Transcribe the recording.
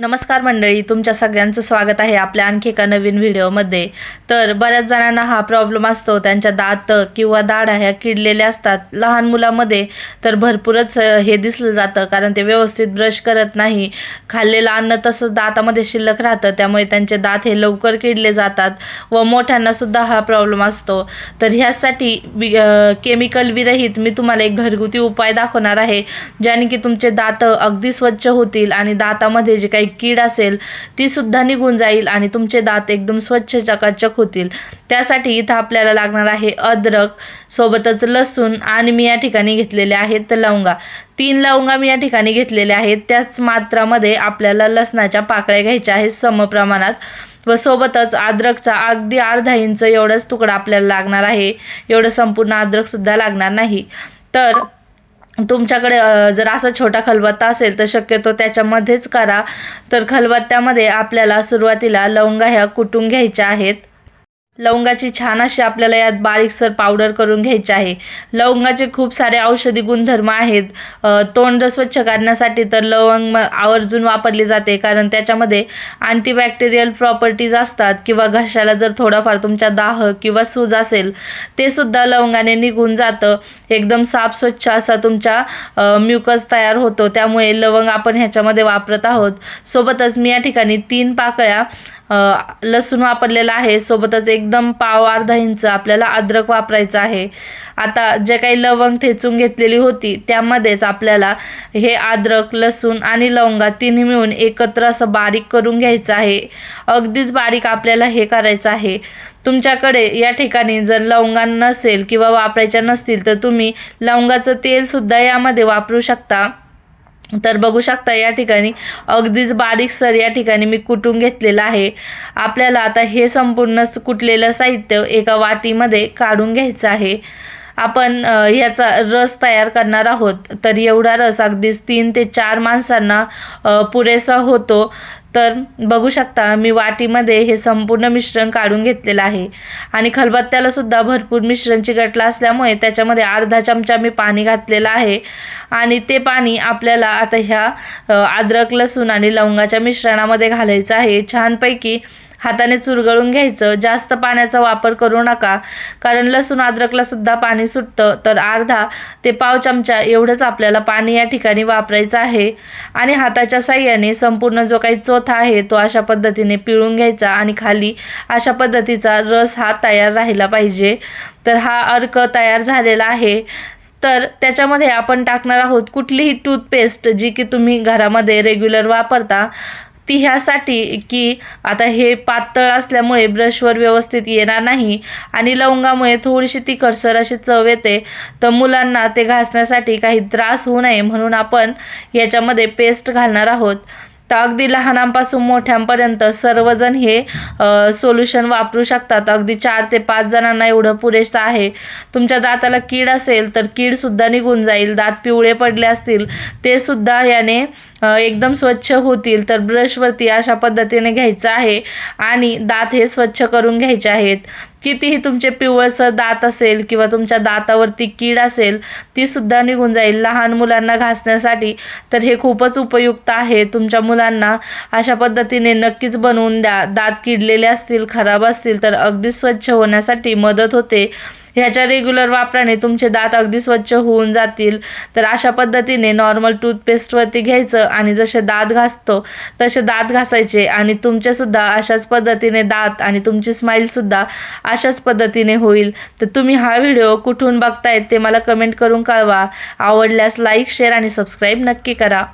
नमस्कार मंडळी तुमच्या सगळ्यांचं स्वागत आहे आपल्या आणखी एका नवीन व्हिडिओमध्ये. तर बऱ्याच जणांना हा प्रॉब्लेम असतो त्यांच्या दात किंवा दाढा ह्या किडलेल्या असतात. लहान मुलामध्ये तर भरपूरच हे दिसलं जातं कारण ते व्यवस्थित ब्रश करत नाही. खाल्लेलं अन्न तसंच दातामध्ये शिल्लक राहतं त्यामुळे त्यांचे दात हे लवकर किडले जातात व मोठ्यांनासुद्धा हा प्रॉब्लेम असतो. तर ह्यासाठी केमिकल विरहित मी तुम्हाला एक घरगुती उपाय दाखवणार आहे ज्याने की तुमचे दात अगदी स्वच्छ होतील आणि दातामध्ये जे काही कीड असेल ती सुद्धा निघून जाईल आणि तुमचे दात एकदम स्वच्छ चकाचक होतील. त्यासाठी इथं आपल्याला लागणार आहे अद्रक सोबतच लसूण आणि मी या ठिकाणी घेतलेले आहेत लवंगा. तीन लवंगा मी या ठिकाणी घेतलेल्या आहेत. त्याच मात्रामध्ये आपल्याला लसणाच्या पाकळ्या घ्यायच्या आहेत समप्रमाणात व सोबतच अद्रकचा अगदी अर्धा इंच एवढाच तुकडा आपल्याला लागणार आहे. एवढं संपूर्ण अद्रकसुद्धा लागणार नाही. तर तुमच्याकडे जर असा छोटा खलबत्ता असेल तर शक्यतो त्याच्यामध्येच करा. तर खलबत्त्यामध्ये आपल्याला सुरुवातीला लवंगा ह्या कुटून घ्यायच्या आहेत. लवंगाची छान अशी आपल्याला यात बारीकसर पावडर करून घ्यायची आहे. लवंगाचे खूप सारे औषधी गुणधर्म आहेत. तोंड स्वच्छ करण्यासाठी तर लवंग म- आवर्जून वापरली जाते. कारण त्याच्यामध्ये अँटीबॅक्टेरियल प्रॉपर्टीज असतात किंवा घशाला जर थोडाफार तुमच्या दाह किंवा सूज असेल ते सुद्धा लवंगाने निघून जातं. एकदम साफ स्वच्छ असा तुमच्या म्युकस तयार होतो. त्यामुळे लवंग आपण ह्याच्यामध्ये वापरत आहोत. सोबतच मी या ठिकाणी तीन पाकळ्या लसूण वापरलेला आहे. सोबतच एकदम पाव अर्धा इंच आपल्याला अद्रक वापरायचं आहे. आता जे काही लवंग ठेचून घेतलेली होती त्यामध्येच आपल्याला हे अद्रक लसूण आणि लवंगा तिन्ही मिळून एकत्र असं बारीक करून घ्यायचं आहे. अगदीच बारीक आपल्याला हे करायचं आहे. तुमच्याकडे या ठिकाणी जर लवंगा नसेल किंवा वापरायच्या नसतील तर तुम्ही लवंगाचं तेलसुद्धा यामध्ये वापरू शकता. तर बघू शकता या ठिकाणी अगदीच बारीक सर या ठिकाणी मी कुटून घेतलेलं आहे. आपल्याला आता हे संपूर्ण कुटलेलं साहित्य एका वाटीमध्ये काढून घ्यायचं आहे. आपण याचा ह्याचा रस तयार करणार आहोत. तर एवढा रस अगदीच तीन ते चार माणसांना पुरेसा होतो. तर बघू शकता मी वाटीमध्ये हे संपूर्ण मिश्रण काढून घेतलेलं आहे. आणि खलबत्त्याला सुद्धा भरपूर मिश्रण चिकटलं असल्यामुळे त्याच्यामध्ये अर्धा चमचा मी पाणी घातलेलं आहे. आणि ते पाणी आपल्याला आता ह्या अद्रक लसूण आणि लवंगाच्या मिश्रणामध्ये घालायचं आहे. छानपैकी हाताने चुरगळून घ्यायचं. जास्त पाण्याचा वापर करू नका. कारण लसूण अद्रकला सुद्धा पाणी सुटतं. तर अर्धा ते पाव चमचा एवढंच आपल्याला पाणी या ठिकाणी वापरायचं आहे. आणि हाताच्या साह्याने संपूर्ण जो काही चोथा आहे तो अशा पद्धतीने पिळून घ्यायचा आणि खाली अशा पद्धतीचा रस हा तयार राहिला पाहिजे. तर हा अर्क तयार झालेला आहे. तर त्याच्यामध्ये आपण टाकणार आहोत कुठलीही टूथपेस्ट जी की तुम्ही घरामध्ये रेग्युलर वापरता. ती ह्यासाठी की आता हे पातळ असल्यामुळे ब्रशवर व्यवस्थित येणार नाही आणि लवंगामुळे थोडीशी तिखटसर अशी चव येते. तर मुलांना ते घासण्यासाठी काही त्रास होऊ नये म्हणून आपण याच्यामध्ये पेस्ट घालणार आहोत. तर अगदी लहानांपासून मोठ्यांपर्यंत सर्वजण हे सोल्युशन वापरू शकतात. अगदी चार ते पाच जणांना एवढं पुरेसं आहे. तुमच्या दाताला कीड असेल तर कीडसुद्धा निघून जाईल. दात पिवळे पडले असतील ते सुद्धा याने एकदम स्वच्छ होतील. तर ब्रशवरती अशा पद्धतीने घ्यायचं आहे. आणि दात हे स्वच्छ करून घ्यायचे आहेत. कितीही तुमचे पिवळसर दात असेल किंवा तुमच्या दातावरती कीड असेल ती सुद्धा निघून जाईल. लहान मुलांना घासण्यासाठी तर हे खूपच उपयुक्त आहे. तुमच्या मुलांना अशा पद्धतीने नक्कीच बनवून द्या. दात किडलेले असतील खराब असतील तर अगदी स्वच्छ होण्यासाठी मदत होते. ह्याच्या रेग्युलर वापराने तुमचे दात अगदी स्वच्छ होऊन जातील. तर अशा पद्धतीने नॉर्मल टूथपेस्टवरती घ्यायचं आणि जसे दात घासतो तसे दात घासायचे आणि तुमचेसुद्धा अशाच पद्धतीने दात आणि तुमची स्माईलसुद्धा अशाच पद्धतीने होईल. तर तुम्ही हा व्हिडिओ कुठून बघतायत ते मला कमेंट करून कळवा. आवडल्यास लाईक शेअर आणि सबस्क्राईब नक्की करा.